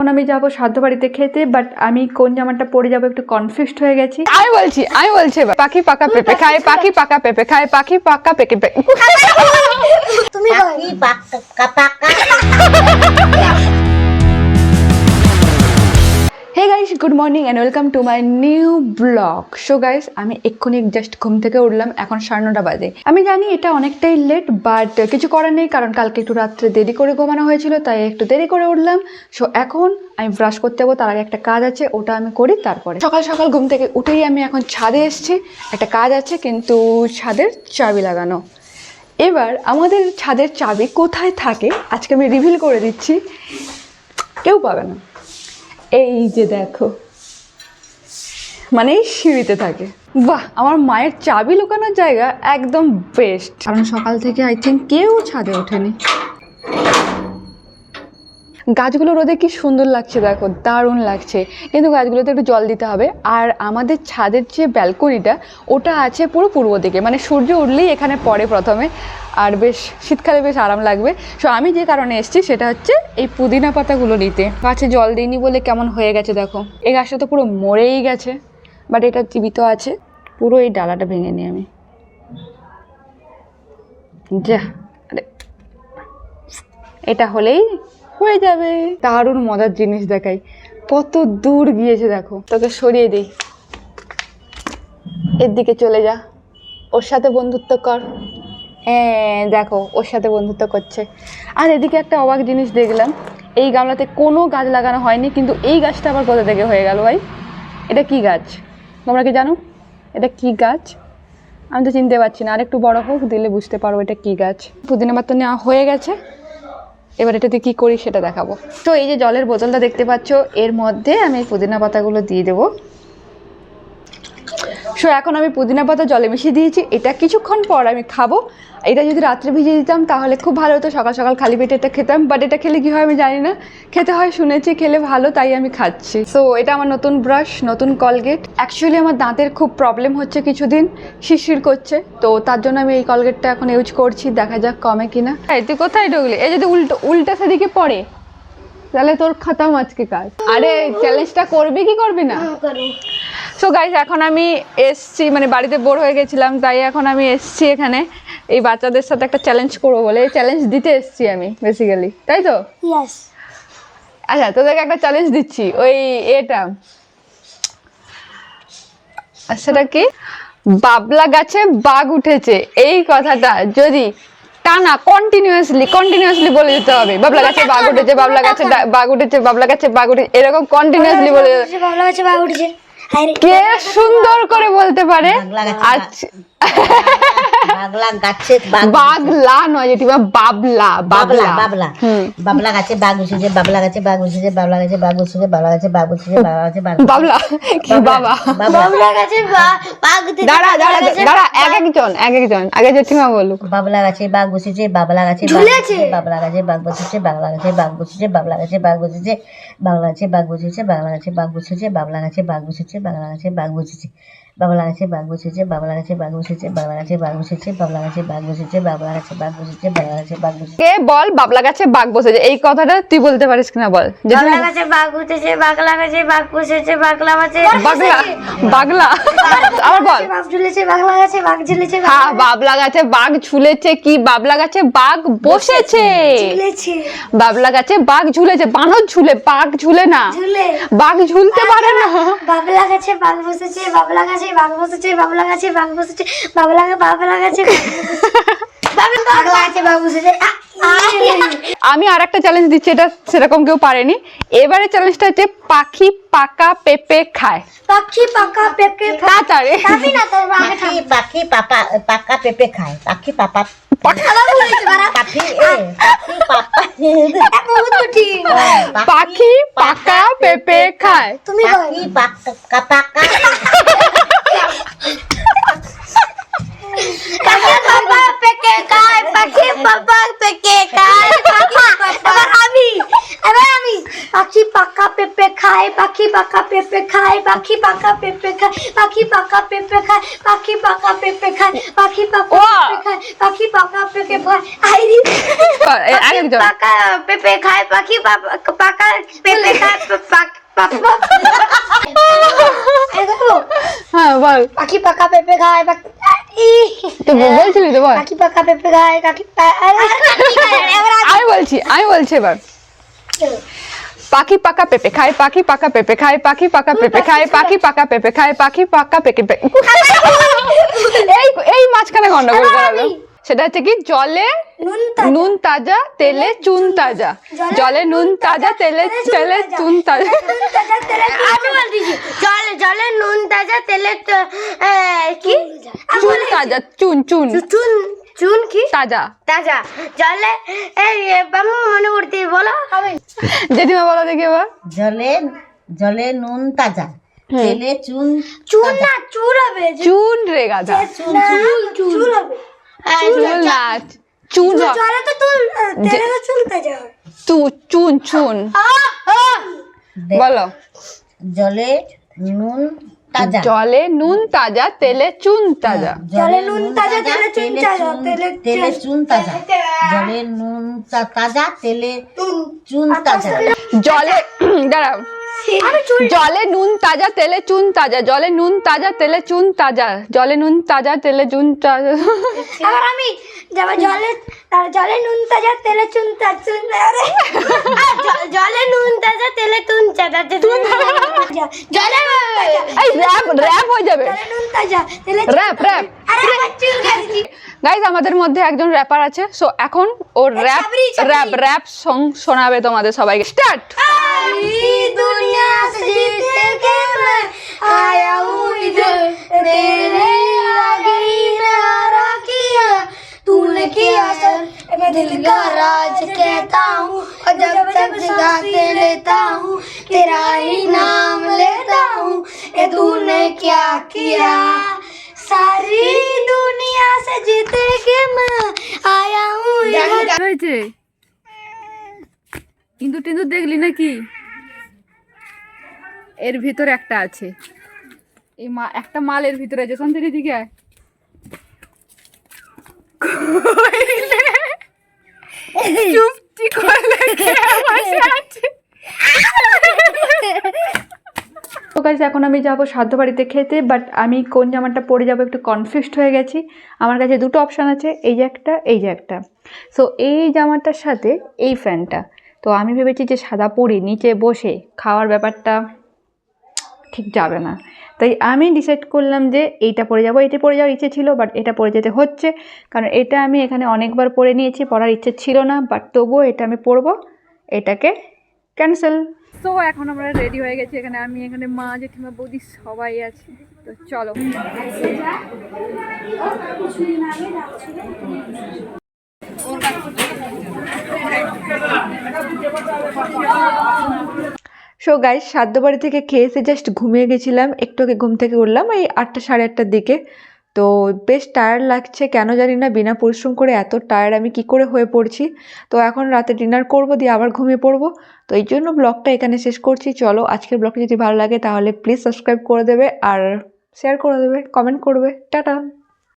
এখন আমি যাব সাধ্য বাড়িতে খেতে বাট আমি কোন জামাটা পরে যাব একটু কনফিউজড হয়ে গেছি। আমি বলছি আমি বলছি এবার। পাখি পাকা পেঁপে খায় পাখি পাকা পেঁপে খায় পাখি পাকা পেঁপে পে- তুমি পাখি পাকা পাকা। Guys good morning and welcome to my new blog so guys আমি এক্ষুনি জাস্ট ঘুম থেকে উঠলাম, এখন সাড়ে নটা বাজে। আমি জানি এটা অনেকটাই লেট বাট কিছু করার নেই, কারণ কালকে একটু রাত্রে দেরি করে ঘুমানো হয়েছিল, তাই একটু দেরি করে উঠলাম। সো এখন আমি ব্রাশ করতে যাব, তার আগে একটা কাজ আছে, ওটা আমি করি তারপরে। সকাল সকাল ঘুম থেকে উঠেই আমি এখন ছাদে এসেছি, একটা কাজ আছে, কিন্তু ছাদের চাবি লাগানো। এবার আমাদের ছাদের চাবি কোথায় থাকে, আজকে আমি রিভিল করে দিচ্ছি। কেউ পাবে না। এই যে দেখো। মানে সিঁড়িতে থাকে। বাহ, আমার মায়ের চাবি লুকানোর জায়গা একদম বেস্ট কারণ সকাল থেকে আই থিঙ্ক কেউ ছাদে ওঠেনি। গাছগুলো রোদে কি সুন্দর লাগছে দেখো, দারুণ লাগছে। কিন্তু গাছগুলোতে একটু জল দিতে হবে। আর আমাদের ছাদের যে ব্যালকনিটা, ওটা আছে পুরো পূর্ব দিকে। মানে সূর্য উঠলেই এখানে পড়ে প্রথমে। আর বেশ, শীতকালে বেশ আরাম লাগবে। সো আমি যে কারণে এসেছি, সেটা হচ্ছে এই পুদিনা পাতাগুলো নিতে। গাছে জল দিইনি বলে কেমন হয়ে গেছে দেখো। এই গাছটা তো পুরো মরেই গেছে বাট এটা জীবিত আছে। পুরো এই ডালাটা ভেঙে নিই আমি। যা এটা হলেই হয়ে যাবে। দারুণ মজার জিনিস দেখাই। কত দূর গিয়েছে দেখো। তোকে সরিয়ে দিই। এর দিকে চলে যা। ওর সাথে বন্ধুত্ব কর। হ্যাঁ দেখো, ওর সাথে বন্ধুত্ব করছে। আর এদিকে একটা অবাক জিনিস দেখলাম। এই গামলাতে কোনো গাছ লাগানো হয়নি, কিন্তু এই গাছটা আবার কোথা থেকে হয়ে গেল ভাই? এটা কি গাছ? তোমরা কি জানো? এটা কি গাছ? আমি তো চিনতে পারছি না। আর একটু বড় হোক, দিলে বুঝতে পারব এটা কি গাছ। পুদিনা পাতা নেওয়া হয়ে গেছে। এবার এটাতে কি করি সেটা দেখাবো। তো এই যে জলের বোতলটা দেখতে পাচ্ছ, এর মধ্যে আমি পুদিনা পাতাগুলো দিয়ে দেবো। সো এখন আমি পুদিনা পাতা জলে মিশিয়ে দিয়েছি। এটা কিছুক্ষণ পর আমি খাব। এটা যদি রাত্রে ভিজিয়ে দিতাম, তাহলে খুব ভালো হতো। সকাল সকাল খালি পেটে এটা খেতাম। বাট এটা খেলে কী হয় আমি জানি না। খেতে হয়, শুনেছি, খেলে ভালো, তাই আমি খাচ্ছি। সো এটা আমার নতুন ব্রাশ নতুন কলগেট অ্যাকচুয়ালি আমার দাঁতের খুব প্রবলেম হচ্ছে কিছুদিন। শিরশির করছে। তো তার জন্য আমি এই কলগেটটা এখন ইউজ করছি। দেখা যাক কমে কিনা। এই, তুই কোথায় ঢুকলি? এই যদি উল্টো, উল্টা সেদিকে পড়ে। তাহলে তোর খতম আজকে কাজ। আরে চ্যালেঞ্জটা করবি কি করবি না? করো সো গাইজ এখন আমি এসছি মানে বাড়িতে বোর হয়ে গেছিলাম তাই এখন আমি এসছি এখানে। এই বাচ্চাদের সাথে একটা চ্যালেঞ্জ করব বলে এই চ্যালেঞ্জ দিতে এসছি আমি বেসিক্যালি তাই তো? আচ্ছা তোদেরকে একটা চ্যালেঞ্জ দিচ্ছি ওই এটা। সেটা কি? বাবলা গাছে বাঘ উঠেছে এই কথাটা যদি টানা কন্টিনিউয়াসলি কন্টিনিউয়াসলি বলে যেতে হবে বাবলা গাছে বাঘ উঠেছে বাবলা গাছে বাঘ উঠেছে বাবলা গাছে বাঘ উঠেছে এরকম কন্টিনিউয়াসলি বলে যেতে- ভালো আছে বা উঠেছে। কে সুন্দর করে বলতে পারে? বাবলা বাগলা গাছে বাগলা নয় জেঠিমা বাবলা বাবলা বাবলা বাবলা গাছে বাঘ উঠেছে বাবলা গাছে বাঘ উঠেছে বাবলা গাছে বাঘ উঠেছে বাবলা গাছে বাগ উঠেছে বাবলা গাছে বাগ বাবলা কি বাবা বাবলা গাছে বাগ দাঁড়া দাঁড়া দাঁড়া এক একজন এক একজন আগে জেঠিমা বলুক বাবলা গাছে বাঘ উঠেছে বাবলা গাছে ঝুলেছে বাবলা গাছে বাঘ বসেছে বাবলা গাছে বাঘ উঠেছে বাবলা গাছে বাঘ উঠেছে বাবলা গাছে বাঘ উঠেছে বাবলা গাছে বাঘ উঠেছে বাবলা গাছে বাঘ উঠেছে বাবলা গাছে বাঘ উঠেছে বাবলা গাছে বাঘ বসেছে বাবলা গাছে বাঘ বসেছে বাবলা গাছে বাঘ বসেছে বাবলা গাছে বাঘ বসেছে বাবলা গাছে বাঘ বসেছে বাবলা গাছে বাঘ বসেছে কে বল বাবলা গাছে বাঘ বসেছে এই কথাটা তুই বলতে পারিস কিনা বল জেঠিমা বাংলা গাছে বাঘ উঠেছে বাগলা গাছে বাঘ বসেছে বাগলা গাছে বাগলা বাগলা আবার বল বাঘ ঝুলেছে বাংলা গাছে বাঘ ঝুলেছে হ্যাঁ বাবলা গাছে বাঘ ঝুলেছে কি বাবলা গাছে বাঘ বসেছে ঝুলেছে বাবলা গাছে বাঘ ঝুলেছে বানর ঝুলে বাঘ ঝুলে না ঝুলে বাঘ ঝুলতে পারে না বাবলা বাঘ বসেছে বাবলা গাছে বাঘ বসেছে বাবলা গাছে বাঘ বসেছে বাবলা বাবলা গাছে আমি আর একটা চ্যালেঞ্জ দিচ্ছি এটা সেরকম কেউ পারেনি। এবারে চ্যালেঞ্জটা হচ্ছে পাখি পাকা পেঁপে খায়। পাখি পাকা পেঁপে তাড়াতাড়ি খাবি না তোর আগে পাখি পাখি পাপা পাকা পেঁপে খায়। পাখি পাপা পাখি পাকা পেঁপে খায়। তুমি পাখি পাকা পাকা পাখি পাপা পেকে খায় পাখি পাপা পেকে খায় পাখি পাপা এবার আমি এবার আমি পাখি পাকা পেঁপে খায় পাখি পাকা পেঁপে খায় পাখি পাকা পেঁপে খায় পাখি পাকা পেঁপে খায় পাখি পাকা পেঁপে খায় পাখি পাকা পেঁপে খায় পাখি পাকা পেঁপে খায়। আইরি এ, আরেকজন পাকা পেঁপে খায় পাখি পাকা পেঁপে খায় হ্যাঁ বল। পাখি পাকা পেঁপে খায় তো বলছিলি তো বল। পাখি পাকা পেঁপে খায় কাকি আমি বলছি আমি বলছি এবার। পাখি পাকা পেঁপে খায় পাখি পাকা পেঁপে খায় পাখি পাকা পেঁপে খায় পাখি পাকা পেঁপে খায় পাখি পাকা পেঁপে এই এই মাঝখানে গন্ডগোল করালো। সেটা হচ্ছে কি জলে নুন তাজা। তেলে চুন তাজা। জলে নুন তাজা তেলে তেলে চুন তাজা। আমি বলতেছি জলে জলে নুন তাজা তেলে কি? চুন তাজা চুন চুন। চুন। চুন কি? তাজা। তাজা। জলে এই বামু মনে করতে বলো। হবে। জেঠিমা বলো দেখি এবার। জলে জলে নুন তাজা। তেলে চুন চুন না চুল হবে চুন রে গাধা। চুল চুল হবে। চুল না চুন জলে তো চুল তেলে তো চুল তাজা তু- চুন চুন। বলো। জলে নুন জলে নুন তাজা তেলে চুন তাজা। জলে নুন তাজা তেলে চুন তাজা তেলে তেলে চুন তাজা। জলে নুন তাজা তেলে চুন। তাজা। জলে দাঁড়াও। জলে নুন তাজা তেলে চুন তাজা। জলে নুন তাজা তেলে চুন তাজা। জলে নুন তাজা তেলে চুন তাজা। আবার আমি যাব জলে জলে নুন তাজা তেলে চুন তাজা চুন আরে। জলে নুন তাজা তেলে চুন তাজা চুন জলে নুন তাজা এই র্যাপ র্যাপ হয়ে যাবে জলে নুন তাজা তেলে র্যাপ র্যাপ আরে আমার চুল কাটছি গাইজ আমাদের মধ্যে একজন র্যাপার আছে সো এখন ও র্যাপ ছাবড়ি, ছাবড়ি। র্যাপ র্যাপ সং শোনাবে তোমাদের সবাইকে স্টার্ট सारी दुनिया से जीत के मैं आया हूँ इधर तेरे आगे ही नारा किया तूने किया सर मैं दिल का राज कहता हूँ और जब तक गाते लेता हूँ तेरा ही तूने क्या किया सारी दुनिया से जीत के मैं आया हूँ इधर হয়েছে কিন্তু টিন্দু দেখলি নাকি এর ভিতর একটা আছে এই মা একটা মাল এর ভিতরে আছে শান্তির দিকে গাইজ এখন আমি যাব সাধ্য বাড়িতে খেতে বাট আমি কোন জামাটা পরে যাব একটু কনফিউজড হয়ে গেছি। আমার কাছে দুটো অপশান আছে, এই যে একটা, এই যে একটা। সো এই জামাটার সাথে এই ফ্যানটা তো আমি ভেবেছি যে সাদা পরি, নিচে বসে খাওয়ার ব্যাপারটা ঠিক যাবে না। তাই আমি ডিসাইড করলাম যে এইটা পরে যাব। এটা পরে যাওয়ার ইচ্ছে ছিল বাট এটা পরে যেতে হচ্ছে। কারণ এটা আমি এখানে অনেকবার পরে নিয়েছি, পরার ইচ্ছে ছিল না বাট তবুও এটা আমি পরবো, এটাকে ক্যান্সেল। তো এখন আমরা রেডি হয়ে গেছি এখানে আমি এখানে মা জেঠিমা বৌদি সবাই আছে। তো চলো। সো গাইস সাধ্য বাড়ি থেকে খেয়ে এসে জাস্ট ঘুমিয়ে গেছিলাম একটু আগে ঘুম থেকে উঠলাম এই আটটা সাড়ে আটটার দিকে। তো বেশ টায়ার্ড লাগছে, কেন জানি না, বিনা পরিশ্রম করে এত টায়ার্ড আমি কি করে হয়ে পড়ছি। তো এখন রাতে ডিনার করব, দিয়ে আবার ঘুমিয়ে পড়ব। তো এই জন্য ব্লগটা এখানে শেষ করছি। চলো আজকের ব্লগটা যদি ভালো লাগে, তাহলে প্লিজ সাবস্ক্রাইব করে দেবে আর শেয়ার করে দেবে কমেন্ট করবে। টাটা!